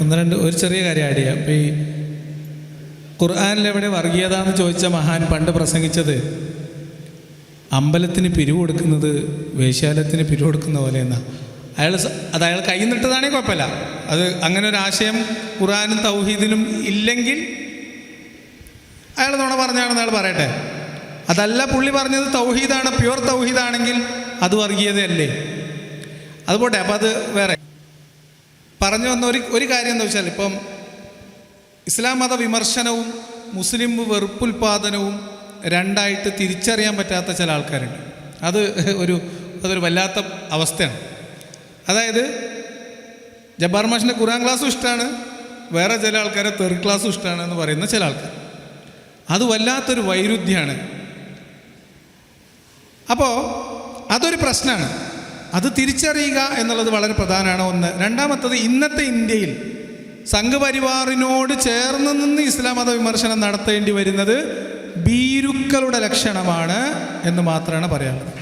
ഒന്ന് രണ്ട് ഒരു ചെറിയ കാര്യം ആഡ് ചെയ്യാം. ഈ ഖുർആാനിൽ എവിടെ വർഗീയത ചോദിച്ച മഹാൻ പണ്ട് പ്രസംഗിച്ചത് അമ്പലത്തിന് പിരിവ് കൊടുക്കുന്നത് വേശ്യാലയത്തിന് പിരിവ് കൊടുക്കുന്ന പോലെ എന്നാ അയാൾ അത് അയാൾ കൈ നിട്ടതാണെങ്കിൽ കുഴപ്പമില്ല. അത് അങ്ങനെ ഒരു ആശയം ഖുർആാനും തൗഹീദിനും ഇല്ലെങ്കിൽ അയാൾ നുണ പറഞ്ഞാണെന്ന് അയാൾ പറയട്ടെ. അതല്ല പുള്ളി പറഞ്ഞത് തൗഹീദാണ് പ്യുവർ തൗഹീദാണെങ്കിൽ അത് വർഗീയതയല്ലേ? അതുപോട്ടെ അപ്പം അത് വേറെ. പറഞ്ഞു വന്ന ഒരു ഒരു കാര്യം എന്താ വെച്ചാൽ ഇപ്പം ഇസ്ലാം മത വിമർശനവും മുസ്ലിം വെറുപ്പുൽപാദനവും രണ്ടായിട്ട് തിരിച്ചറിയാൻ പറ്റാത്ത ചില ആൾക്കാരുണ്ട്. അത് ഒരു അതൊരു വല്ലാത്ത അവസ്ഥയാണ്. അതായത് ജബ്ബാർ മാഷിന്റെ ഖുറാൻ ക്ലാസ്സും ഇഷ്ടമാണ് വേറെ ചില ആൾക്കാരെ തെറി ക്ലാസ്സും ഇഷ്ടമാണ് എന്ന് പറയുന്ന ചില ആൾക്കാർ. അത് വല്ലാത്തൊരു വൈരുദ്ധ്യമാണ് അപ്പോൾ അതൊരു പ്രശ്നമാണ്. അത് തിരിച്ചറിയുക എന്നുള്ളത് വളരെ പ്രധാനമാണ്. ഒന്ന്. രണ്ടാമത്തത് ഇന്നത്തെ ഇന്ത്യയിൽ സംഘപരിവാറിനോട് ചേർന്ന് നിന്ന് ഇസ്ലാം മത വിമർശനം നടത്തേണ്ടി വരുന്നത് ഭീരുക്കളുടെ ലക്ഷണമാണ് എന്ന് മാത്രമാണ് പറയാനുള്ളത്.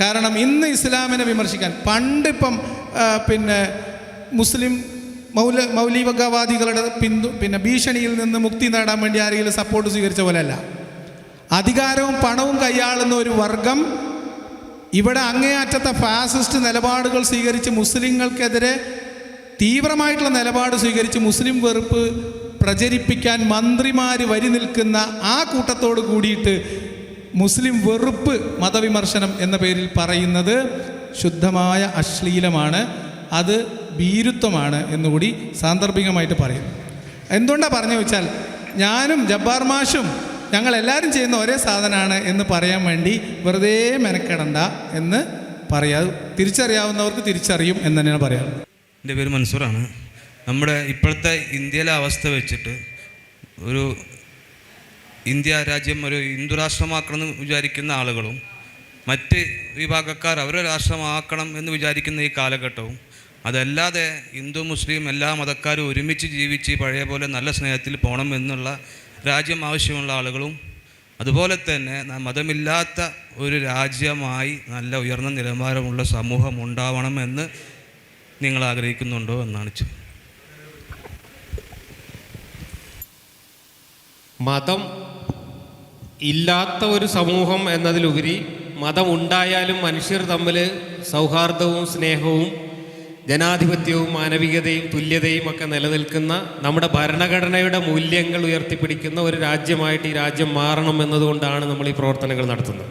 കാരണം ഇന്ന് ഇസ്ലാമിനെ വിമർശിക്കാൻ പണ്ടിപ്പം പിന്നെ മുസ്ലിം മൗല മൗലികവാദികളുടെ പിന്തു പിന്നെ ഭീഷണിയിൽ നിന്ന് മുക്തി നേടാൻ വേണ്ടി ആരെങ്കിലും സപ്പോർട്ട് സ്വീകരിച്ച പോലെയല്ല. അധികാരവും പണവും കൈയാളുന്ന ഒരു വർഗം ഇവിടെ അങ്ങേയറ്റത്തെ ഫാസിസ്റ്റ് നിലപാടുകൾ സ്വീകരിച്ച് മുസ്ലിങ്ങൾക്കെതിരെ തീവ്രമായിട്ടുള്ള നിലപാട് സ്വീകരിച്ച് മുസ്ലിം വെറുപ്പ് പ്രചരിപ്പിക്കാൻ മന്ത്രിമാർ വരി നിൽക്കുന്ന ആ കൂട്ടത്തോട് കൂടിയിട്ട് മുസ്ലിം വെറുപ്പ് മതവിമർശനം എന്ന പേരിൽ പറയുന്നത് ശുദ്ധമായ അശ്ലീലമാണ്. അത് ഭീരുത്വമാണ് എന്നുകൂടി സാന്ദർഭികമായിട്ട് പറയും. എന്തുകൊണ്ടാണ് പറഞ്ഞു വെച്ചാൽ ഞാനും ജബ്ബാർ മാഷും ഞങ്ങൾ എല്ലാവരും ചെയ്യുന്ന ഒരേ സാധനമാണ് എന്ന് പറയാൻ വേണ്ടി വെറുതെ മെനക്കെടണ്ട എന്ന് പറയാ. തിരിച്ചറിയാവുന്നവർക്ക് തിരിച്ചറിയും എന്ന് തന്നെയാണ് പറയാറ്. എന്റെ പേര് മൻസൂറാണ്. നമ്മുടെ ഇപ്പോഴത്തെ ഇന്ത്യയിലെ അവസ്ഥ വെച്ചിട്ട് ഒരു ഇന്ത്യ രാജ്യം ഒരു ഹിന്ദു രാഷ്ട്രമാക്കണം എന്ന് വിചാരിക്കുന്ന ആളുകളും മറ്റ് വിഭാഗക്കാർ അവരെ രാഷ്ട്രമാക്കണം എന്ന് വിചാരിക്കുന്ന ഈ കാലഘട്ടവും അതല്ലാതെ ഹിന്ദു മുസ്ലിം എല്ലാ മതക്കാരും ഒരുമിച്ച് ജീവിച്ച് പഴയ പോലെ നല്ല സ്നേഹത്തിൽ പോകണം എന്നുള്ള രാജ്യം ആവശ്യമുള്ള ആളുകളും അതുപോലെ തന്നെ മതമില്ലാത്ത ഒരു രാജ്യമായി നല്ല ഉയർന്ന നിലവാരമുള്ള സമൂഹം ഉണ്ടാവണമെന്ന് നിങ്ങൾ ആഗ്രഹിക്കുന്നുണ്ടോ എന്നാണ് മതം ഇല്ലാത്ത ഒരു സമൂഹം എന്നതിലുപരി മതം ഉണ്ടായാലും മനുഷ്യർ തമ്മിൽ സൗഹാർദ്ദവും സ്നേഹവും ജനാധിപത്യവും മാനവികതയും തുല്യതയും ഒക്കെ നിലനിൽക്കുന്ന നമ്മുടെ ഭരണഘടനയുടെ മൂല്യങ്ങൾ ഉയർത്തിപ്പിടിക്കുന്ന ഒരു രാജ്യമായിട്ട് ഈ രാജ്യം മാറണം എന്നതുകൊണ്ടാണ് നമ്മൾ ഈ പ്രവർത്തനങ്ങൾ നടത്തുന്നത്.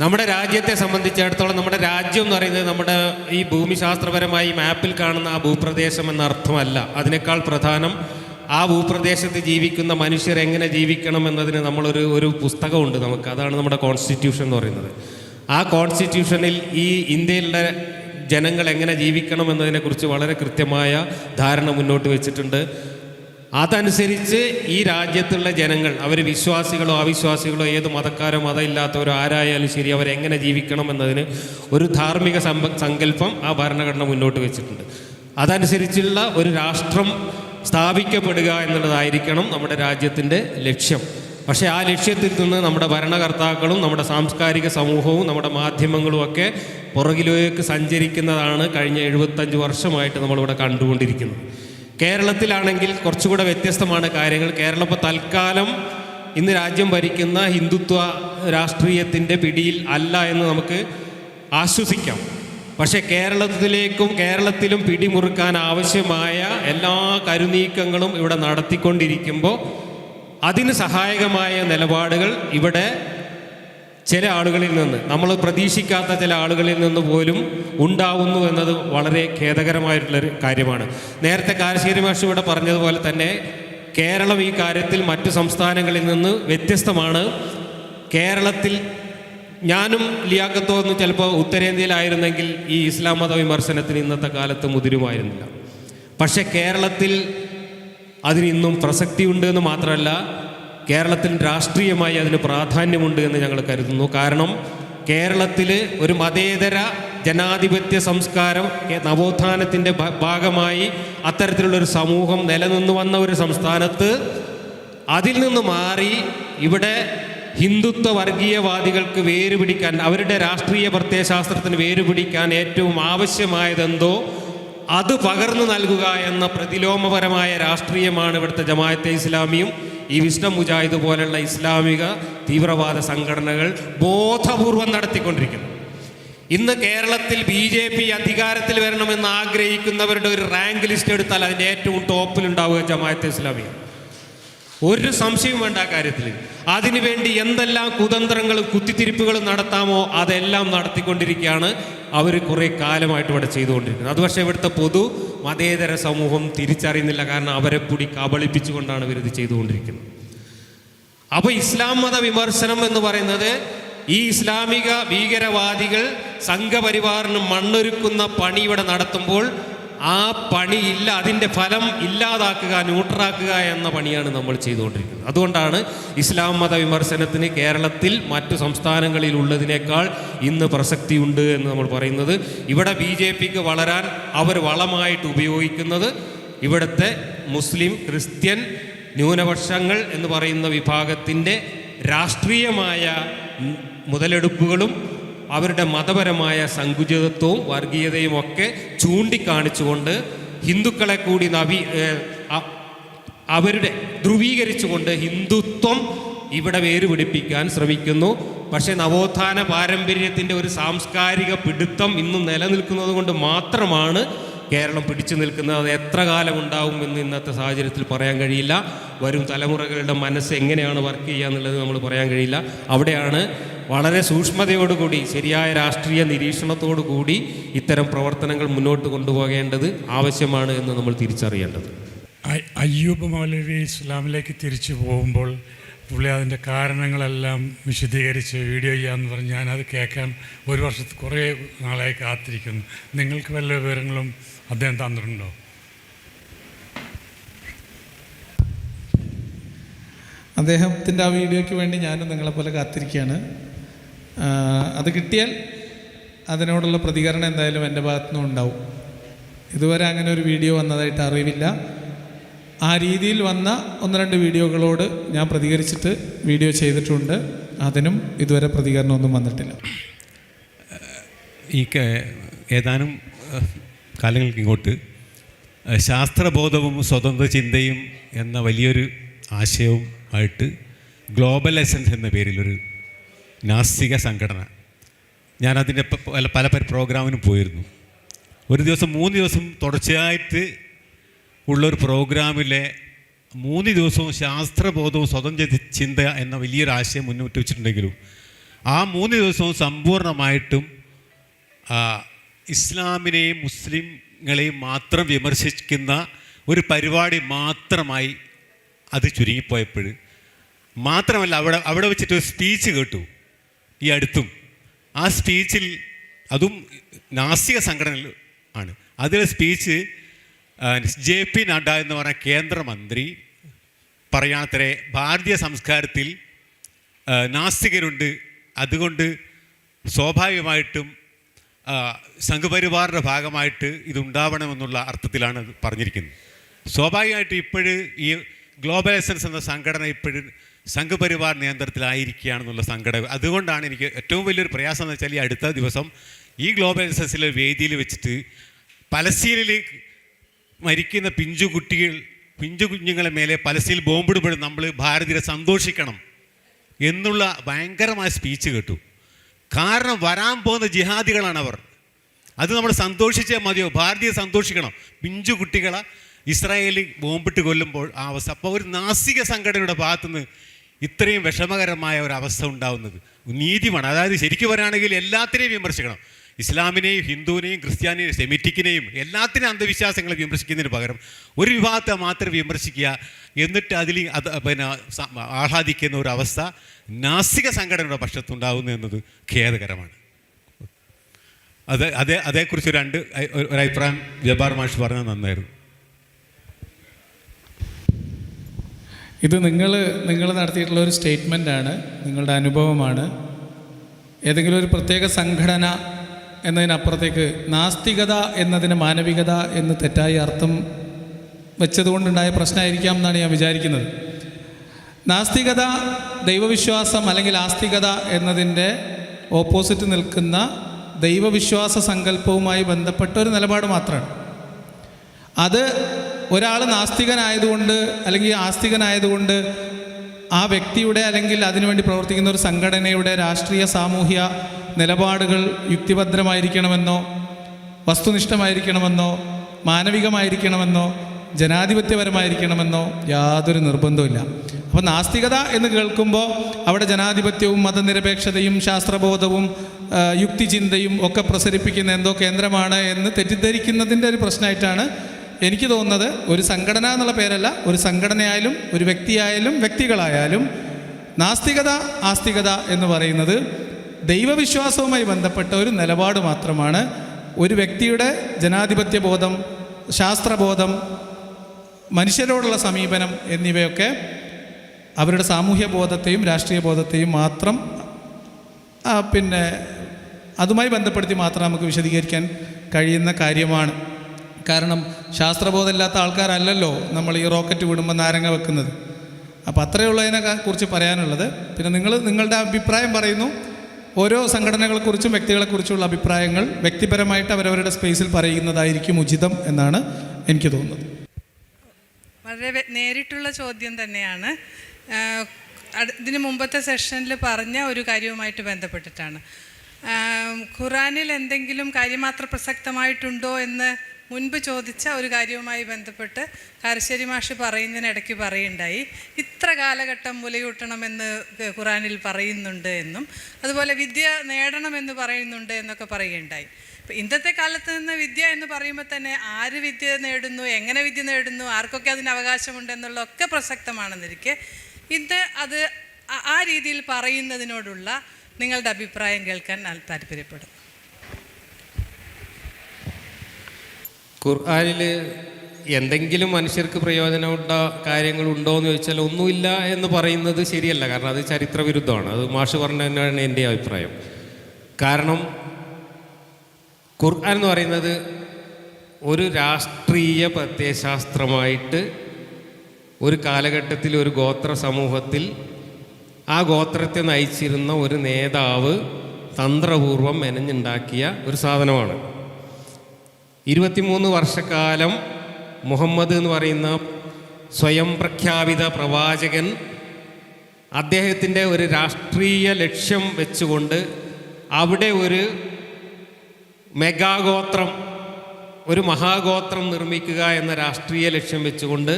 നമ്മുടെ രാജ്യത്തെ സംബന്ധിച്ചിടത്തോളം നമ്മുടെ രാജ്യം എന്ന് പറയുന്നത് നമ്മുടെ ഈ ഭൂമിശാസ്ത്രപരമായി മാപ്പിൽ കാണുന്ന ആ ഭൂപ്രദേശം എന്ന അർത്ഥമല്ല. അതിനേക്കാൾ പ്രധാനം ആ ഭൂപ്രദേശത്ത് ജീവിക്കുന്ന മനുഷ്യർ എങ്ങനെ ജീവിക്കണം എന്നതിന് നമ്മളൊരു ഒരു പുസ്തകമുണ്ട് നമുക്ക്. അതാണ് നമ്മുടെ കോൺസ്റ്റിറ്റ്യൂഷൻ എന്ന് പറയുന്നത്. ആ കോൺസ്റ്റിറ്റ്യൂഷനിൽ ഈ ഇന്ത്യയിലെ ജനങ്ങൾ എങ്ങനെ ജീവിക്കണം എന്നതിനെക്കുറിച്ച് വളരെ കൃത്യമായ ധാരണ മുന്നോട്ട് വെച്ചിട്ടുണ്ട്. അതനുസരിച്ച് ഈ രാജ്യത്തുള്ള ജനങ്ങൾ അവർ വിശ്വാസികളോ അവിശ്വാസികളോ ഏത് മതക്കാരോ മതമില്ലാത്തവരോ ആരായാലും ശരി അവരെങ്ങനെ ജീവിക്കണം എന്നതിന് ഒരു ധാർമ്മിക സങ്കല്പം ആ ഭരണഘടന മുന്നോട്ട് വെച്ചിട്ടുണ്ട്. അതനുസരിച്ചുള്ള ഒരു രാഷ്ട്രം സ്ഥാപിക്കപ്പെടുക എന്നുള്ളതായിരിക്കണം നമ്മുടെ രാജ്യത്തിന്റെ ലക്ഷ്യം. പക്ഷേ ആ ലക്ഷ്യത്തിൽ നിന്ന് നമ്മുടെ ഭരണകർത്താക്കളും നമ്മുടെ സാംസ്കാരിക സമൂഹവും നമ്മുടെ മാധ്യമങ്ങളും ഒക്കെ പുറകിലേക്ക് സഞ്ചരിക്കുന്നതാണ് കഴിഞ്ഞ എഴുപത്തഞ്ച് വർഷമായിട്ട് നമ്മളിവിടെ കണ്ടുകൊണ്ടിരിക്കുന്നത്. കേരളത്തിലാണെങ്കിൽ കുറച്ചുകൂടെ വ്യത്യസ്തമാണ് കാര്യങ്ങൾ. കേരളം ഇപ്പോൾ തൽക്കാലം ഇന്ന് രാജ്യം ഭരിക്കുന്ന ഹിന്ദുത്വ രാഷ്ട്രീയത്തിന്റെ പിടിയിൽ അല്ല എന്ന് നമുക്ക് ആശ്വസിക്കാം. പക്ഷേ കേരളത്തിലേക്കും കേരളത്തിലും പിടിമുറുക്കാൻ ആവശ്യമായ എല്ലാ കരുനീക്കങ്ങളും ഇവിടെ നടത്തിക്കൊണ്ടിരിക്കുമ്പോൾ അതിന് സഹായകമായ നിലപാടുകൾ ഇവിടെ ചില ആളുകളിൽ നിന്ന് നമ്മൾ പ്രതീക്ഷിക്കാത്ത ചില ആളുകളിൽ നിന്ന് പോലും ഉണ്ടാവുന്നു എന്നത് വളരെ ഖേദകരമായിട്ടുള്ളൊരു കാര്യമാണ്. നേരത്തെ കാരശ്ശേരി മാഷ് ഇവിടെ പറഞ്ഞതുപോലെ തന്നെ കേരളം ഈ കാര്യത്തിൽ മറ്റു സംസ്ഥാനങ്ങളിൽ നിന്ന് വ്യത്യസ്തമാണ്. കേരളത്തിൽ ഞാനും ലിയാക്കത്തോ എന്ന് ചിലപ്പോൾ ഉത്തരേന്ത്യയിലായിരുന്നെങ്കിൽ ഈ ഇസ്ലാം മത വിമർശനത്തിന് ഇന്നത്തെ കാലത്ത് മുതിരുമായിരുന്നില്ല. പക്ഷേ കേരളത്തിൽ അതിന് ഇന്നും പ്രസക്തിയുണ്ട് എന്ന് മാത്രമല്ല കേരളത്തിൽ രാഷ്ട്രീയമായി അതിന് പ്രാധാന്യമുണ്ട് എന്ന് ഞങ്ങൾ കരുതുന്നു. കാരണം കേരളത്തിൽ ഒരു മതേതര ജനാധിപത്യ സംസ്കാരം നവോത്ഥാനത്തിന്റെ ഭാഗമായി അത്തരത്തിലുള്ളൊരു സമൂഹം നിലനിന്നു വന്ന ഒരു സംസ്ഥാനത്ത് അതിൽ നിന്ന് മാറി ഇവിടെ ഹിന്ദുത്വ വർഗീയവാദികൾക്ക് വേരുപിടിക്കാൻ അവരുടെ രാഷ്ട്രീയ പ്രത്യയശാസ്ത്രത്തിന് വേരുപിടിക്കാൻ ഏറ്റവും ആവശ്യമായതെന്തോ അത് പകർന്നു നൽകുക എന്ന പ്രതിലോമപരമായ രാഷ്ട്രീയമാണ് ഇവിടുത്തെ ജമാഅത്തെ ഇസ്ലാമിയും ഈ വിഷ്ണു മുജാഹിദ് പോലുള്ള ഇസ്ലാമിക തീവ്രവാദ സംഘടനകൾ ബോധപൂർവം നടത്തിക്കൊണ്ടിരിക്കുന്നത് ഇന്ന് കേരളത്തിൽ ബി ജെ പി അധികാരത്തിൽ വരണമെന്ന് ആഗ്രഹിക്കുന്നവരുടെ ഒരു റാങ്ക് ലിസ്റ്റ് എടുത്താൽ അതിന്റെ ഏറ്റവും ടോപ്പിലുണ്ടാവുക ജമാഅത്തെ ഇസ്ലാമിയ. ഒരു സംശയവും വേണ്ട ആ കാര്യത്തിൽ. അതിനുവേണ്ടി എന്തെല്ലാം കുതന്ത്രങ്ങളും കുത്തിത്തിരിപ്പുകളും നടത്താമോ അതെല്ലാം നടത്തിക്കൊണ്ടിരിക്കുകയാണ് അവർ കുറേ കാലമായിട്ട് ഇവിടെ ചെയ്തുകൊണ്ടിരിക്കുന്നത്. അത് പക്ഷേ ഇവിടുത്തെ പൊതു മതേതര സമൂഹം തിരിച്ചറിയുന്നില്ല. കാരണം അവരെ കൂടി കബളിപ്പിച്ചുകൊണ്ടാണ് ഇവരിത് ചെയ്തുകൊണ്ടിരിക്കുന്നത്. അപ്പോൾ ഇസ്ലാം മത വിമർശനം എന്ന് പറയുന്നത് ഈ ഇസ്ലാമിക ഭീകരവാദികൾ സംഘപരിവാറിന് മണ്ണൊരുക്കുന്ന പണി ഇവിടെ നടത്തുമ്പോൾ ആ പണി ഇല്ല അതിന്റെ ഫലം ഇല്ലാതാക്കുക ന്യൂട്രാക്കുക എന്ന പണിയാണ് നമ്മൾ ചെയ്തുകൊണ്ടിരിക്കുന്നത്. അതുകൊണ്ടാണ് ഇസ്ലാം മത വിമർശനത്തിന് കേരളത്തിൽ മറ്റു സംസ്ഥാനങ്ങളിൽ ഉള്ളതിനേക്കാൾ ഇന്ന് പ്രസക്തിയുണ്ട് എന്ന് നമ്മൾ പറയുന്നത്. ഇവിടെ ബി ജെ പിക്ക് വളരാൻ അവർ വളമായിട്ട് ഉപയോഗിക്കുന്നത് ഇവിടുത്തെ മുസ്ലിം ക്രിസ്ത്യൻ ന്യൂനപക്ഷങ്ങൾ എന്ന് പറയുന്ന വിഭാഗത്തിന്റെ രാഷ്ട്രീയമായ മുതലെടുപ്പുകളും അവരുടെ മതപരമായ സങ്കുചിതത്വവും വർഗീയതയും ഒക്കെ ചൂണ്ടിക്കാണിച്ചുകൊണ്ട് ഹിന്ദുക്കളെ കൂടി നവി അവരുടെ ധ്രുവീകരിച്ചുകൊണ്ട് ഹിന്ദുത്വം ഇവിടെ വേരുപിടിപ്പിക്കാൻ ശ്രമിക്കുന്നു. പക്ഷേ നവോത്ഥാന പാരമ്പര്യത്തിന്റെ ഒരു സാംസ്കാരിക പിടുത്തം ഇന്നും നിലനിൽക്കുന്നത് കൊണ്ട് മാത്രമാണ് കേരളം പിടിച്ചു നിൽക്കുന്നത്. അത് എത്ര കാലം ഉണ്ടാവും എന്ന് ഇന്നത്തെ സാഹചര്യത്തിൽ പറയാൻ കഴിയില്ല. വരും തലമുറകളുടെ മനസ്സ് എങ്ങനെയാണ് വർക്ക് ചെയ്യുക എന്നുള്ളത് നമ്മൾ പറയാൻ കഴിയില്ല. അവിടെയാണ് വളരെ സൂക്ഷ്മതയോടുകൂടി ശരിയായ രാഷ്ട്രീയ നിരീക്ഷണത്തോടു കൂടി ഇത്തരം പ്രവർത്തനങ്ങൾ മുന്നോട്ട് കൊണ്ടുപോകേണ്ടത് ആവശ്യമാണ് എന്ന് നമ്മൾ തിരിച്ചറിയേണ്ടത്. അയ്- അയ്യൂബ് മൗലവി ഇസ്ലാമിലേക്ക് തിരിച്ചു പോകുമ്പോൾ പുള്ളി അതിന്റെ കാരണങ്ങളെല്ലാം വിശദീകരിച്ച് വീഡിയോ ചെയ്യാമെന്ന് പറഞ്ഞ് ഞാനത് കേൾക്കാൻ ഒരു വർഷത്ത് കുറേ നാളായി കാത്തിരിക്കുന്നു. നിങ്ങൾക്ക് വല്ല വിവരങ്ങളും അദ്ദേഹം തന്നിട്ടുണ്ടോ? അദ്ദേഹത്തിന്റെ ആ വീഡിയോയ്ക്ക് വേണ്ടി ഞാനും നിങ്ങളെപ്പോലെ കാത്തിരിക്കുകയാണ്. അത് കിട്ടിയാൽ അതിനോടുള്ള പ്രതികരണം എന്തായാലും എന്റെ ഭാഗത്തുനിന്നും ഉണ്ടാവും. ഇതുവരെ അങ്ങനെ ഒരു വീഡിയോ വന്നതായിട്ട് അറിവില്ല. ആ രീതിയിൽ വന്ന ഒന്ന് രണ്ട് വീഡിയോകളോട് ഞാൻ പ്രതികരിച്ചിട്ട് വീഡിയോ ചെയ്തിട്ടുണ്ട്. അതിനും ഇതുവരെ പ്രതികരണമൊന്നും വന്നിട്ടില്ല. ഈ ഏതാനും കാലങ്ങൾക്ക് ഇങ്ങോട്ട് ശാസ്ത്രബോധവും സ്വതന്ത്ര ചിന്തയും എന്ന വലിയൊരു ആശയവും ആയിട്ട് ഗ്ലോബൽ എസൻസ് എന്ന പേരിലൊരു നാസ്തിക സംഘടന. ഞാൻ അതിന്റെ പല പല പ്രോഗ്രാമിനും പോയിരുന്നു. ഒരു ദിവസം മൂന്ന് ദിവസം തുടർച്ചയായിട്ട് ഉള്ളൊരു പ്രോഗ്രാമിലെ മൂന്ന് ദിവസവും ശാസ്ത്രബോധവും സ്വതന്ത്ര ചിന്ത എന്ന വലിയൊരു ആശയം മുന്നോട്ട് വെച്ചിട്ടുണ്ടെങ്കിലും ആ മൂന്ന് ദിവസവും സമ്പൂർണമായിട്ടും ഇസ്ലാമിനെയും മുസ്ലിങ്ങളെയും മാത്രം വിമർശിക്കുന്ന ഒരു പരിപാടി മാത്രമായി അത് ചുരുങ്ങിപ്പോയപ്പോൾ മാത്രമല്ല അവിടെ അവിടെ വെച്ചിട്ട് സ്പീച്ച് കേട്ടു. ഈ അടുത്തും. ആ സ്പീച്ചിൽ അതും നാസിക സംഘടന ആണ്. അതിലെ സ്പീച്ച് ജെ പി നഡ്ഡ എന്ന് പറഞ്ഞ കേന്ദ്രമന്ത്രി പറയാത്തരെ ഭാരതീയ സംസ്കാരത്തിൽ നാസ്തികരുണ്ട് അതുകൊണ്ട് സ്വാഭാവികമായിട്ടും സംഘപരിവാറിന്റെ ഭാഗമായിട്ട് ഇതുണ്ടാവണമെന്നുള്ള അർത്ഥത്തിലാണ് പറഞ്ഞിരിക്കുന്നത്. സ്വാഭാവികമായിട്ട് ഇപ്പോഴ് ഈ ഗ്ലോബലൈസൻസ് എന്ന സംഘടന ഇപ്പോഴും സംഘപരിവാർ നിയന്ത്രണത്തിലായിരിക്കുകയാണെന്നുള്ള സങ്കടം. അതുകൊണ്ടാണ് എനിക്ക് ഏറ്റവും വലിയൊരു പ്രയാസം എന്ന് വെച്ചാൽ ഈ അടുത്ത ദിവസം ഈ ഗ്ലോബൽ എസൻസിലെ വേദിയിൽ വെച്ചിട്ട് പലസ്തീനിൽ മരിക്കുന്ന പിഞ്ചു കുട്ടികൾ പിഞ്ചു കുഞ്ഞുങ്ങളെ മേലെ പലസ്തീനിൽ ബോംബിടുമ്പോൾ നമ്മൾ ഭാരതീയരെ സന്തോഷിക്കണം എന്നുള്ള ഭയങ്കരമായ സ്പീച്ച് കേട്ടു. കാരണം വരാൻ പോകുന്ന ജിഹാദികളാണ് അവർ. അത് നമ്മൾ സന്തോഷിച്ചേ മതിയോ? ഭാരതീയ സന്തോഷിക്കണം. പിഞ്ചു കുട്ടികളെ ഇസ്രായേലിൽ ബോംബിട്ട് കൊല്ലുമ്പോൾ ആ അവസ്ഥ. അപ്പോൾ ഒരു നാസിക സംഘടനയുടെ ഭാഗത്തുനിന്ന് ഇത്രയും വിഷമകരമായ ഒരു അവസ്ഥ ഉണ്ടാവുന്നത്. നീതിമാണ്. അതായത് ശരിക്കും പറയുകയാണെങ്കിൽ എല്ലാത്തിനെയും വിമർശിക്കണം. ഇസ്ലാമിനെയും ഹിന്ദുവിനെയും ക്രിസ്ത്യാനിയെയും സെമിറ്റിക്കിനെയും എല്ലാത്തിനും അന്ധവിശ്വാസങ്ങളെ വിമർശിക്കുന്നതിന് പകരം ഒരു വിഭാഗത്തെ മാത്രം വിമർശിക്കുക എന്നിട്ട് അതിൽ അത് പിന്നെ ആഹ്ലാദിക്കുന്ന ഒരു അവസ്ഥ നാസിക സംഘടനയുടെ പക്ഷത്തുണ്ടാകുന്നു എന്നത് ഖേദകരമാണ്. അത് അതേ അതേക്കുറിച്ച് രണ്ട് ഒരു അഭിപ്രായം ജബാർ മാഷ് പറഞ്ഞാൽ നന്നായിരുന്നു. ഇത് നിങ്ങൾ നിങ്ങൾ നടത്തിയിട്ടുള്ള ഒരു സ്റ്റേറ്റ്മെന്റാണ് നിങ്ങളുടെ അനുഭവമാണ്. ഏതെങ്കിലും ഒരു പ്രത്യേക സംഘടന എന്നതിനപ്പുറത്തേക്ക് നാസ്തികത എന്നതിന് മാനവികത എന്ന് തെറ്റായി അർത്ഥം വെച്ചതുകൊണ്ടുണ്ടായ പ്രശ്നമായിരിക്കാം എന്നാണ് ഞാൻ വിചാരിക്കുന്നത്. നാസ്തികത ദൈവവിശ്വാസം അല്ലെങ്കിൽ ആസ്തികത എന്നതിന്റെ ഓപ്പോസിറ്റ് നിൽക്കുന്ന ദൈവവിശ്വാസ സങ്കല്പവുമായി ബന്ധപ്പെട്ട ഒരു നിലപാട് മാത്രമാണ്. അത് ഒരാൾ നാസ്തികനായതുകൊണ്ട് അല്ലെങ്കിൽ ആസ്തികനായതുകൊണ്ട് ആ വ്യക്തിയുടെ അല്ലെങ്കിൽ അതിനുവേണ്ടി പ്രവർത്തിക്കുന്ന ഒരു സംഘടനയുടെ രാഷ്ട്രീയ സാമൂഹ്യ നിലപാടുകൾ യുക്തിഭദ്രമായിരിക്കണമെന്നോ വസ്തുനിഷ്ഠമായിരിക്കണമെന്നോ മാനവികമായിരിക്കണമെന്നോ ജനാധിപത്യപരമായിരിക്കണമെന്നോ യാതൊരു നിർബന്ധവുമില്ല. അപ്പോൾ നാസ്തികത എന്ന് കേൾക്കുമ്പോൾ അവിടെ ജനാധിപത്യവും മതനിരപേക്ഷതയും ശാസ്ത്രബോധവും യുക്തിചിന്തയും ഒക്കെ പ്രസരിപ്പിക്കുന്ന എന്തോ കേന്ദ്രമാണ് എന്ന് തെറ്റിദ്ധരിക്കുന്നതിന്റെ ഒരു പ്രശ്നമായിട്ടാണ് എനിക്ക് തോന്നുന്നത് ഒരു സംഘടന എന്നുള്ള പേരല്ല ഒരു സംഘടനയായാലും ഒരു വ്യക്തിയായാലും വ്യക്തികളായാലും നാസ്തികത ആസ്തികത എന്ന് പറയുന്നത് ദൈവവിശ്വാസവുമായി ബന്ധപ്പെട്ട ഒരു നിലപാട് മാത്രമാണ്. ഒരു വ്യക്തിയുടെ ജനാധിപത്യ ബോധം ശാസ്ത്രബോധം മനുഷ്യരോടുള്ള സമീപനം എന്നിവയൊക്കെ അവരുടെ സാമൂഹ്യ ബോധത്തെയും രാഷ്ട്രീയ ബോധത്തെയും മാത്രം പിന്നെ അതുമായി ബന്ധപ്പെടുത്തി മാത്രം നമുക്ക് വിശദീകരിക്കാൻ കഴിയുന്ന കാര്യമാണ്. കാരണം ശാസ്ത്രബോധമില്ലാത്ത ആൾക്കാരല്ലല്ലോ നമ്മൾ ഈ റോക്കറ്റ് വിടുമ്പോൾ നാരങ്ങ വെക്കുന്നത്. അപ്പോൾ അത്രയുള്ളതിനെ കുറിച്ച് പറയാനുള്ളത്. പിന്നെ നിങ്ങൾ നിങ്ങളുടെ അഭിപ്രായം പറയുന്നു. ഓരോ സംഘടനകളെക്കുറിച്ചും വ്യക്തികളെക്കുറിച്ചുള്ള അഭിപ്രായങ്ങൾ വ്യക്തിപരമായിട്ട് അവരവരുടെ സ്പേസിൽ പറയുന്നതായിരിക്കും ഉചിതം എന്നാണ് എനിക്ക് തോന്നുന്നത്. വളരെ നേരിട്ടുള്ള ചോദ്യം തന്നെയാണ്. ഇതിന് മുമ്പത്തെ സെഷനിൽ പറഞ്ഞ ഒരു കാര്യവുമായിട്ട് ബന്ധപ്പെട്ടിട്ടാണ്. ഖുറാനിൽ എന്തെങ്കിലും കാര്യമാത്ര പ്രസക്തമായിട്ടുണ്ടോ എന്ന് മുൻപ് ചോദിച്ച ഒരു കാര്യവുമായി ബന്ധപ്പെട്ട് കാരശ്ശേരി മാഷ് പറയുന്നതിനിടയ്ക്ക് പറയുണ്ടായി ഇത്ര കാലഘട്ടം മുലയൂട്ടണമെന്ന് ഖുറാനിൽ പറയുന്നുണ്ട് എന്നും അതുപോലെ വിദ്യ നേടണമെന്ന് പറയുന്നുണ്ട് എന്നൊക്കെ പറയുകയുണ്ടായി. ഇന്നത്തെ കാലത്ത് നിന്ന് വിദ്യ എന്ന് പറയുമ്പോൾ തന്നെ ആര് വിദ്യ നേടുന്നു എങ്ങനെ വിദ്യ നേടുന്നു ആർക്കൊക്കെ അതിന് അവകാശമുണ്ട് എന്നുള്ളതൊക്കെ പ്രസക്തമാണെന്നിരിക്കെ ഇത് അത് ആ- രീതിയിൽ പറയുന്നതിനോടുള്ള നിങ്ങളുടെ അഭിപ്രായം കേൾക്കാൻ താല്പര്യപ്പെടും ഖുർആാനിൽ എന്തെങ്കിലും മനുഷ്യർക്ക് പ്രയോജനമുണ്ട കാര്യങ്ങളുണ്ടോ എന്ന് ചോദിച്ചാൽ ഒന്നുമില്ല എന്ന് പറയുന്നത് ശരിയല്ല. കാരണം അത് ചരിത്രവിരുദ്ധമാണ്. അത് മാഷ് പറഞ്ഞ തന്നെയാണ് എന്റെ അഭിപ്രായം. കാരണം ഖുർആൻ എന്ന് പറയുന്നത് ഒരു രാഷ്ട്രീയ പ്രത്യയശാസ്ത്രമായിട്ട് ഒരു കാലഘട്ടത്തിൽ ഒരു ഗോത്ര സമൂഹത്തിൽ ആ ഗോത്രത്തെ നയിച്ചിരുന്ന ഒരു നേതാവ് തന്ത്രപൂർവം മെനഞ്ഞുണ്ടാക്കിയ ഒരു സാധനമാണ്. ഇരുപത്തിമൂന്ന് വർഷക്കാലം മുഹമ്മദ് എന്ന് പറയുന്ന സ്വയം പ്രഖ്യാപിത പ്രവാചകൻ അദ്ദേഹത്തിന്റെ ഒരു രാഷ്ട്രീയ ലക്ഷ്യം വെച്ചുകൊണ്ട് അവിടെ ഒരു മെഗാഗോത്രം ഒരു മഹാഗോത്രം നിർമ്മിക്കുക എന്ന രാഷ്ട്രീയ ലക്ഷ്യം വെച്ചുകൊണ്ട്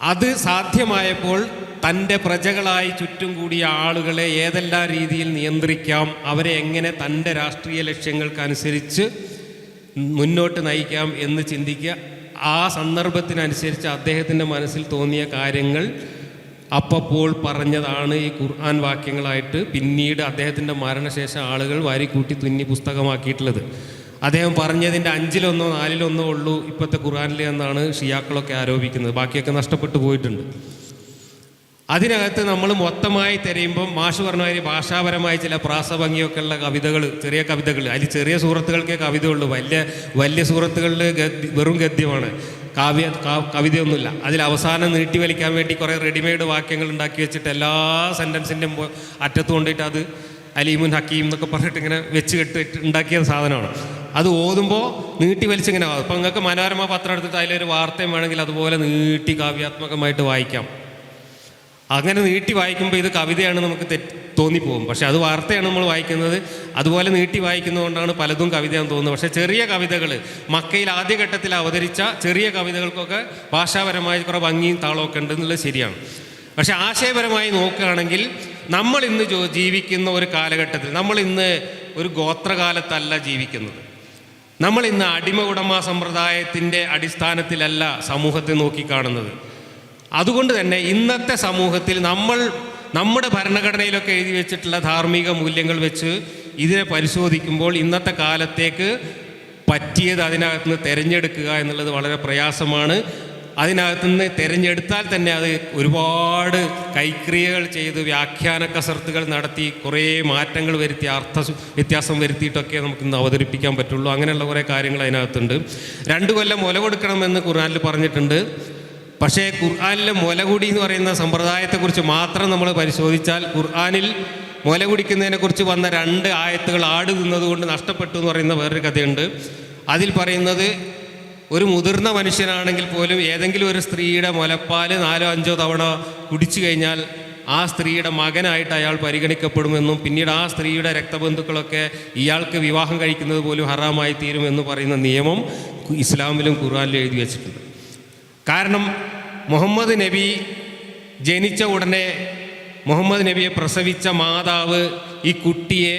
അത് സാധ്യമായപ്പോൾ തന്റെ പ്രജകളായി ചുറ്റും കൂടിയ ആളുകളെ ഏതെല്ലാം രീതിയിൽ നിയന്ത്രിക്കാം അവരെ എങ്ങനെ തന്റെ രാഷ്ട്രീയ ലക്ഷ്യങ്ങൾക്കനുസരിച്ച് മുന്നോട്ട് നയിക്കാം എന്ന് ചിന്തിക്കുക. ആ സന്ദർഭത്തിനനുസരിച്ച് അദ്ദേഹത്തിന്റെ മനസ്സിൽ തോന്നിയ കാര്യങ്ങൾ അപ്പപ്പോൾ പറഞ്ഞതാണ് ഈ ഖുർആൻ വാക്യങ്ങളായിട്ട് പിന്നീട് അദ്ദേഹത്തിന്റെ മരണശേഷം ആളുകൾ വാരിക്കൂട്ടി തുന്നി പുസ്തകമാക്കിയിട്ടുള്ളത്. അദ്ദേഹം പറഞ്ഞതിന്റെ അഞ്ചിലൊന്നോ നാലിലൊന്നോ ഉള്ളൂ ഇപ്പോഴത്തെ ഖുർആനിൽ എന്നാണ് ഷിയാക്കളൊക്കെ ആരോപിക്കുന്നത്. ബാക്കിയൊക്കെ നഷ്ടപ്പെട്ടു പോയിട്ടുണ്ട്. അതിനകത്ത് നമ്മൾ മൊത്തമായി തിരയുമ്പം മാഷ് പറഞ്ഞ ഭാഷാപരമായ ചില പ്രാസഭംഗിയൊക്കെ ഉള്ള കവിതകൾ ചെറിയ കവിതകൾ അതിൽ ചെറിയ സുഹൃത്തുക്കൾക്കേ കവിത ഉള്ളൂ വലിയ വലിയ സുഹൃത്തുക്കളിൽ വെറും ഗദ്യമാണ്. കാവ്യ കവിതയൊന്നുമില്ല. അതിൽ അവസാനം നീട്ടി വലിക്കാൻ വേണ്ടി കുറേ റെഡിമെയ്ഡ് വാക്യങ്ങൾ ഉണ്ടാക്കി വെച്ചിട്ട് എല്ലാ സെന്റൻസിന്റെയും അറ്റത്ത് കൊണ്ടിട്ട് അത് അലീമുൻ ഹക്കീം എന്നൊക്കെ പറഞ്ഞിട്ട് ഇങ്ങനെ വെച്ച് കെട്ടിട്ട് ഉണ്ടാക്കിയ സാധനമാണ്. അത് ഓതുമ്പോൾ നീട്ടി വലിച്ചിങ്ങനെ അപ്പം നിങ്ങൾക്ക് മനോരമ പത്രം എടുത്തിട്ട് അതിലൊരു വാർത്തയും വേണമെങ്കിൽ അതുപോലെ നീട്ടി കാവ്യാത്മകമായിട്ട് വായിക്കാം. അങ്ങനെ നീട്ടി വായിക്കുമ്പോൾ ഇത് കവിതയാണ് നമുക്ക് തെറ്റ് തോന്നിപ്പോകും. പക്ഷെ അത് വാർത്തയാണ് നമ്മൾ വായിക്കുന്നത്. അതുപോലെ നീട്ടി വായിക്കുന്നതുകൊണ്ടാണ് പലതും കവിതയാണെന്ന് തോന്നുന്നത്. പക്ഷേ ചെറിയ കവിതകൾ മക്കയിൽ ആദ്യഘട്ടത്തിൽ അവതരിച്ച ചെറിയ കവിതകൾക്കൊക്കെ ഭാഷാപരമായി കുറേ ഭംഗിയും താളമൊക്കെ ഉണ്ട് എന്നുള്ളത് ശരിയാണ്. പക്ഷെ ആശയപരമായി നോക്കുകയാണെങ്കിൽ നമ്മൾ ഇന്ന് ജീവിക്കുന്ന ഒരു കാലഘട്ടത്തിൽ നമ്മൾ ഇന്ന് ഒരു ഗോത്രകാലത്തല്ല ജീവിക്കുന്നത്. നമ്മൾ ഇന്ന് അടിമ ഉടമ സമ്പ്രദായത്തിന്റെ അടിസ്ഥാനത്തിലല്ല സമൂഹത്തെ നോക്കിക്കാണുന്നത് അതുകൊണ്ട് തന്നെ ഇന്നത്തെ സമൂഹത്തിൽ നമ്മൾ നമ്മുടെ ഭരണഘടനയിലൊക്കെ എഴുതി വെച്ചിട്ടുള്ള ധാർമ്മിക മൂല്യങ്ങൾ വെച്ച് ഇതിനെ പരിശോധിക്കുമ്പോൾ ഇന്നത്തെ കാലത്തേക്ക് പറ്റിയത് അതിനകത്ത് നിന്ന് തിരഞ്ഞെടുക്കുക എന്നുള്ളത് വളരെ പ്രയാസമാണ്. അതിനകത്ത് നിന്ന് തിരഞ്ഞെടുത്താൽ തന്നെ അത് ഒരുപാട് കൈക്രിയകൾ ചെയ്ത് വ്യാഖ്യാന കസർത്തുകൾ നടത്തി കുറേ മാറ്റങ്ങൾ വരുത്തി അർത്ഥ വ്യത്യാസം വരുത്തിയിട്ടൊക്കെ നമുക്ക് ഇന്ന് അവതരിപ്പിക്കാൻ പറ്റുള്ളൂ. അങ്ങനെയുള്ള കുറേ കാര്യങ്ങൾ അതിനകത്തുണ്ട്. രണ്ട് കൊല്ലം മുല കൊടുക്കണമെന്ന് ഖുർആനിൽ പറഞ്ഞിട്ടുണ്ട്. പക്ഷേ ഖുർആാനിലെ മുലകുടി എന്ന് പറയുന്ന സമ്പ്രദായത്തെക്കുറിച്ച് മാത്രം നമ്മൾ പരിശോധിച്ചാൽ ഖുർആാനിൽ മുല കുടിക്കുന്നതിനെക്കുറിച്ച് വന്ന രണ്ട് ആയത്തുകൾ ആട് തിന്നതുകൊണ്ട് നഷ്ടപ്പെട്ടു എന്ന് പറയുന്ന വേറൊരു കഥയുണ്ട്. അതിൽ പറയുന്നത് ഒരു മുതിർന്ന മനുഷ്യനാണെങ്കിൽ പോലും ഏതെങ്കിലും ഒരു സ്ത്രീയുടെ മുലപ്പാൽ നാലോ അഞ്ചോ തവണ കുടിച്ചു കഴിഞ്ഞാൽ ആ സ്ത്രീയുടെ മകനായിട്ട് അയാൾ പരിഗണിക്കപ്പെടുമെന്നും പിന്നീട് ആ സ്ത്രീയുടെ രക്തബന്ധുക്കളൊക്കെ ഇയാൾക്ക് വിവാഹം കഴിക്കുന്നത് പോലും ഹറാമായി തീരുമെന്ന് പറയുന്ന നിയമം ഇസ്ലാമിലും ഖുർആാനിലും എഴുതി വെച്ചിട്ടുണ്ട്. കാരണം മുഹമ്മദ് നബി ജനിച്ച ഉടനെ മുഹമ്മദ് നബിയെ പ്രസവിച്ച മാതാവ് ഈ കുട്ടിയെ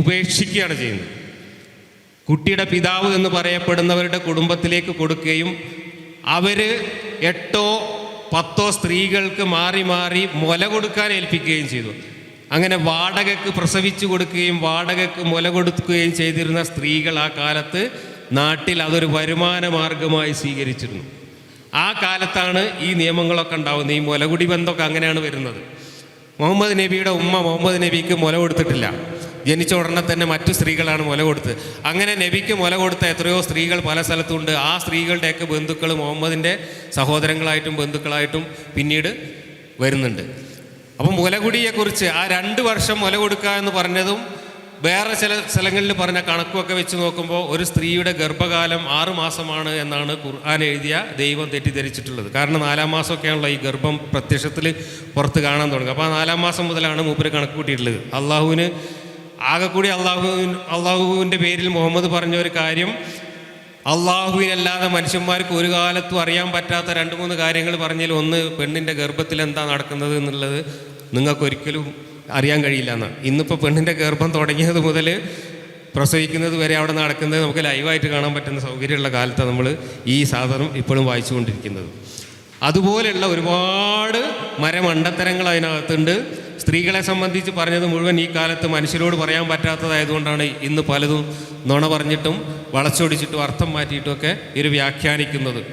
ഉപേക്ഷിക്കുകയാണ് ചെയ്യുന്നത്. കുട്ടിയുടെ പിതാവ് എന്ന് പറയപ്പെടുന്നവരുടെ കുടുംബത്തിലേക്ക് കൊടുക്കുകയും അവർ എട്ടോ പത്തോ സ്ത്രീകൾക്ക് മാറി മാറി മുല കൊടുക്കാൻ ഏൽപ്പിക്കുകയും ചെയ്തു. അങ്ങനെ വാടകയ്ക്ക് പ്രസവിച്ചു കൊടുക്കുകയും വാടകയ്ക്ക് മുല കൊടുക്കുകയും ചെയ്തിരുന്ന സ്ത്രീകൾ ആ കാലത്ത് നാട്ടിൽ അതൊരു വരുമാന മാർഗമായി സ്വീകരിച്ചിരുന്നു. ആ കാലത്താണ് ഈ നിയമങ്ങളൊക്കെ ഉണ്ടാവുന്നത്. ഈ മുലകുടി ബന്ധമൊക്കെ അങ്ങനെയാണ് വരുന്നത്. മുഹമ്മദ് നബിയുടെ ഉമ്മ മുഹമ്മദ് നബിക്ക് മുല കൊടുത്തിട്ടില്ല. ജനിച്ച ഉടനെ തന്നെ മറ്റു സ്ത്രീകളാണ് മുല കൊടുത്തത്. അങ്ങനെ നബിക്ക് മുല കൊടുത്ത എത്രയോ സ്ത്രീകൾ പല സ്ഥലത്തുണ്ട്. ആ സ്ത്രീകളുടെയൊക്കെ ബന്ധുക്കൾ മുഹമ്മദിന്റെ സഹോദരങ്ങളായിട്ടും ബന്ധുക്കളായിട്ടും പിന്നീട് വരുന്നുണ്ട്. അപ്പം മുലകുടിയെക്കുറിച്ച് ആ രണ്ട് വർഷം മുല കൊടുക്കുക എന്ന് പറഞ്ഞതും വേറെ ചില സ്ഥലങ്ങളിൽ പറഞ്ഞ കണക്കുമൊക്കെ വെച്ച് നോക്കുമ്പോൾ ഒരു സ്ത്രീയുടെ ഗർഭകാലം ആറു മാസമാണ് എന്നാണ് ഖുർആൻ എഴുതിയ ദൈവം തെറ്റിദ്ധരിച്ചിട്ടുള്ളത്. കാരണം നാലാം മാസമൊക്കെയാണല്ലോ ഈ ഗർഭം പ്രത്യക്ഷത്തിൽ പുറത്ത് കാണാൻ തുടങ്ങുക. അപ്പോൾ ആ നാലാം മാസം മുതലാണ് മൂപ്പര് കണക്ക് കൂട്ടിയിട്ടുള്ളത്. അള്ളാഹുവിന് ആകെ കൂടി അള്ളാഹു അള്ളാഹുവിന്റെ പേരിൽ മുഹമ്മദ് പറഞ്ഞ ഒരു കാര്യം അള്ളാഹുവിനല്ലാതെ മനുഷ്യന്മാർക്ക് ഒരു കാലത്തും അറിയാൻ പറ്റാത്ത രണ്ട് മൂന്ന് കാര്യങ്ങൾ പറഞ്ഞതിൽ ഒന്ന് പെണ്ണിന്റെ ഗർഭത്തിൽ എന്താ നടക്കുന്നത് എന്നുള്ളത് നിങ്ങൾക്കൊരിക്കലും അറിയാൻ കഴിയില്ല എന്ന്. ഇന്നിപ്പോൾ പെണ്ണിന്റെ ഗർഭം തുടങ്ങിയത് മുതൽ പ്രസവിക്കുന്നത് വരെ അവിടെ നടക്കുന്നത് നമുക്ക് ലൈവായിട്ട് കാണാൻ പറ്റുന്ന സൗകര്യമുള്ള കാലത്താണ് നമ്മൾ ഈ സാധനം ഇപ്പോഴും വായിച്ചുകൊണ്ടിരിക്കുന്നത്. അതുപോലെയുള്ള ഒരുപാട് മരമണ്ടത്തരങ്ങൾ അതിനകത്തുണ്ട്. സ്ത്രീകളെ സംബന്ധിച്ച് പറഞ്ഞത് മുഴുവൻ ഈ കാലത്ത് മനുഷ്യരോട് പറയാൻ പറ്റാത്തതായതുകൊണ്ടാണ് ഇന്ന് പലതും നുണ പറഞ്ഞിട്ടും വളച്ചൊടിച്ചിട്ടും അർത്ഥം മാറ്റിയിട്ടുമൊക്കെ ഇവർ വ്യാഖ്യാനിക്കുന്നത്.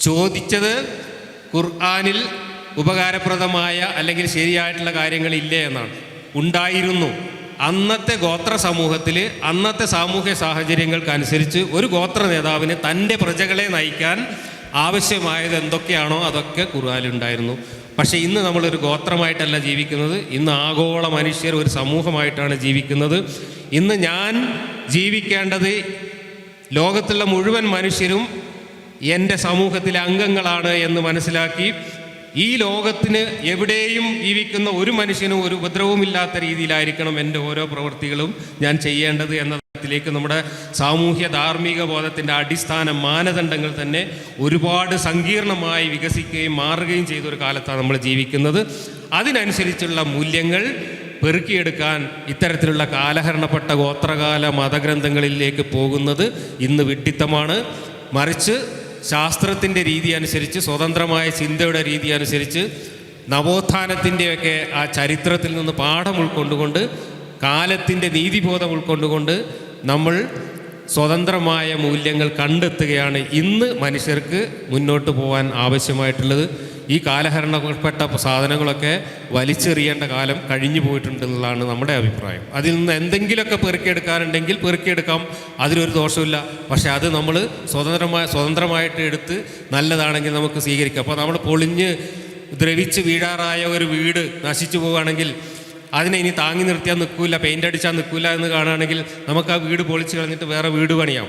ചോദിച്ചത് ഖുർആാനിൽ ഉപകാരപ്രദമായ അല്ലെങ്കിൽ ശരിയായിട്ടുള്ള കാര്യങ്ങളില്ലേ എന്നാണ്. ഉണ്ടായിരുന്നു. അന്നത്തെ ഗോത്ര സമൂഹത്തിൽ അന്നത്തെ സാമൂഹ്യ സാഹചര്യങ്ങൾക്കനുസരിച്ച് ഒരു ഗോത്ര നേതാവിന് തന്റെ പ്രജകളെ നയിക്കാൻ ആവശ്യമായത് എന്തൊക്കെയാണോ അതൊക്കെ കുറുകാലുണ്ടായിരുന്നു പക്ഷേ ഇന്ന് നമ്മളൊരു ഗോത്രമായിട്ടല്ല ജീവിക്കുന്നത്. ഇന്ന് ആഗോള മനുഷ്യർ ഒരു സമൂഹമായിട്ടാണ് ജീവിക്കുന്നത്. ഇന്ന് ഞാൻ ജീവിക്കേണ്ടത് ലോകത്തുള്ള മുഴുവൻ മനുഷ്യരും എന്റെ സമൂഹത്തിലെ അംഗങ്ങളാണ് എന്ന് മനസ്സിലാക്കി ഈ ലോകത്തിന് എവിടെയും ജീവിക്കുന്ന ഒരു മനുഷ്യനും ഒരു ഉപദ്രവമില്ലാത്ത രീതിയിലായിരിക്കണം എന്റെ ഓരോ പ്രവൃത്തികളും ഞാൻ ചെയ്യേണ്ടത് എന്നതിലേക്ക് നമ്മുടെ സാമൂഹ്യ ധാർമ്മിക ബോധത്തിന്റെ അടിസ്ഥാന മാനദണ്ഡങ്ങൾ തന്നെ ഒരുപാട് സങ്കീർണമായി വികസിക്കുകയും മാറുകയും ചെയ്ത ഒരു കാലത്താണ് നമ്മൾ ജീവിക്കുന്നത്. അതിനനുസരിച്ചുള്ള മൂല്യങ്ങൾ പെറുക്കിയെടുക്കാൻ ഇത്തരത്തിലുള്ള കാലഹരണപ്പെട്ട ഗോത്രകാല മതഗ്രന്ഥങ്ങളിലേക്ക് പോകുന്നത് ഇന്ന് വിഡ്ഢിത്തമാണ് മറിച്ച് ശാസ്ത്രത്തിന്റെ രീതി അനുസരിച്ച് സ്വതന്ത്രമായ ചിന്തയുടെ രീതി അനുസരിച്ച് നവോത്ഥാനത്തിന്റെയൊക്കെ ആ ചരിത്രത്തിൽ നിന്ന് പാഠം ഉൾക്കൊണ്ടുകൊണ്ട് കാലത്തിന്റെ നീതിബോധം ഉൾക്കൊണ്ടുകൊണ്ട് നമ്മൾ സ്വതന്ത്രമായ മൂല്യങ്ങൾ കണ്ടെത്തുകയാണ് ഇന്ന് മനുഷ്യർക്ക് മുന്നോട്ട് പോകാൻ ആവശ്യമായിട്ടുള്ളത്. ഈ കാലഹരണപ്പെട്ട സാധനങ്ങളൊക്കെ വലിച്ചെറിയേണ്ട കാലം കഴിഞ്ഞു പോയിട്ടുണ്ടെന്നുള്ളതാണ് നമ്മുടെ അഭിപ്രായം. അതിൽ നിന്ന് എന്തെങ്കിലുമൊക്കെ പെറുക്കിയെടുക്കാനുണ്ടെങ്കിൽ പെറുക്കിയെടുക്കാം. അതിനൊരു ദോഷമില്ല പക്ഷേ അത് നമ്മൾ സ്വതന്ത്രമായ സ്വതന്ത്രമായിട്ട് എടുത്ത് നല്ലതാണെങ്കിൽ നമുക്ക് സ്വീകരിക്കാം. അപ്പോൾ നമ്മൾ പൊളിഞ്ഞ് ദ്രവിച്ച് വീഴാറായ ഒരു വീട് നശിച്ചു പോവുകയാണെങ്കിൽ അതിനെ ഇനി താങ്ങി നിർത്തിയാൽ നിൽക്കില്ല പെയിന്റ് അടിച്ചാൽ നിൽക്കില്ല എന്ന് കാണുകയാണെങ്കിൽ നമുക്ക് ആ വീട് പൊളിച്ച് കളഞ്ഞിട്ട് വേറെ വീട് പണിയാം.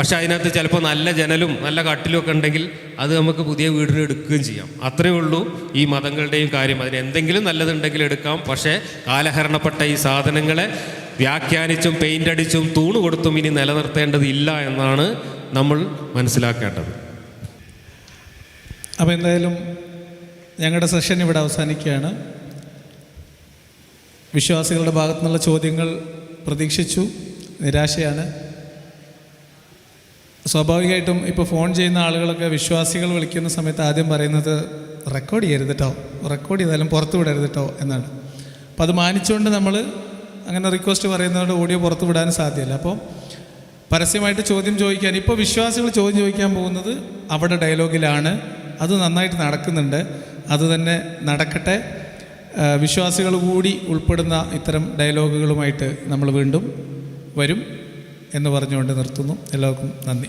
പക്ഷെ അതിനകത്ത് ചിലപ്പോൾ നല്ല ജനലും നല്ല കട്ടിലും ഒക്കെ ഉണ്ടെങ്കിൽ അത് നമുക്ക് പുതിയ വീടിന് എടുക്കുകയും ചെയ്യാം. അത്രയേ ഉള്ളൂ ഈ മതങ്ങളുടെയും കാര്യം. അതിന് എന്തെങ്കിലും നല്ലതുണ്ടെങ്കിൽ എടുക്കാം. പക്ഷേ കാലഹരണപ്പെട്ട ഈ സാധനങ്ങളെ വ്യാഖ്യാനിച്ചും പെയിന്റ് അടിച്ചും തൂണ് കൊടുത്തും ഇനി നിലനിർത്തേണ്ടതില്ല എന്നാണ് നമ്മൾ മനസ്സിലാക്കേണ്ടത്. അപ്പോൾ എന്തായാലും ഞങ്ങളുടെ സെഷൻ ഇവിടെ അവസാനിക്കുകയാണ്. വിശ്വാസികളുടെ ഭാഗത്തു നിന്നുള്ള ചോദ്യങ്ങൾ പ്രതീക്ഷിച്ചു. നിരാശയാണ്. സ്വാഭാവികമായിട്ടും ഇപ്പോൾ ഫോൺ ചെയ്യുന്ന ആളുകളൊക്കെ വിശ്വാസികൾ വിളിക്കുന്ന സമയത്ത് ആദ്യം പറയുന്നത് റെക്കോർഡ് ചെയ്യരുത് കേട്ടോ റെക്കോർഡ് ചെയ്താലും പുറത്ത് വിടരുത് കേട്ടോ എന്നാണ്. അപ്പോൾ അത് മാനിച്ചുകൊണ്ട് നമ്മൾ അങ്ങനെ റിക്വസ്റ്റ് പറയുന്നതുകൊണ്ട് ഓഡിയോ പുറത്ത് വിടാൻ സാധ്യമല്ല. അപ്പോൾ പരസ്യമായിട്ട് ചോദ്യം ചോദിക്കാൻ ഇപ്പോൾ വിശ്വാസികൾ ചോദ്യം ചോദിക്കാൻ പോകുന്നത് അവിടെ ഡയലോഗിലാണ് അത് നന്നായിട്ട് നടക്കുന്നുണ്ട്. അത് തന്നെ നടക്കട്ടെ. വിശ്വാസികൾ കൂടി ഉൾപ്പെടുന്ന ഇത്തരം ഡയലോഗുകളുമായിട്ട് നമ്മൾ വീണ്ടും വരും. എന്ന് പറഞ്ഞുകൊണ്ട് നിർത്തുന്നു. എല്ലാവർക്കും നന്ദി.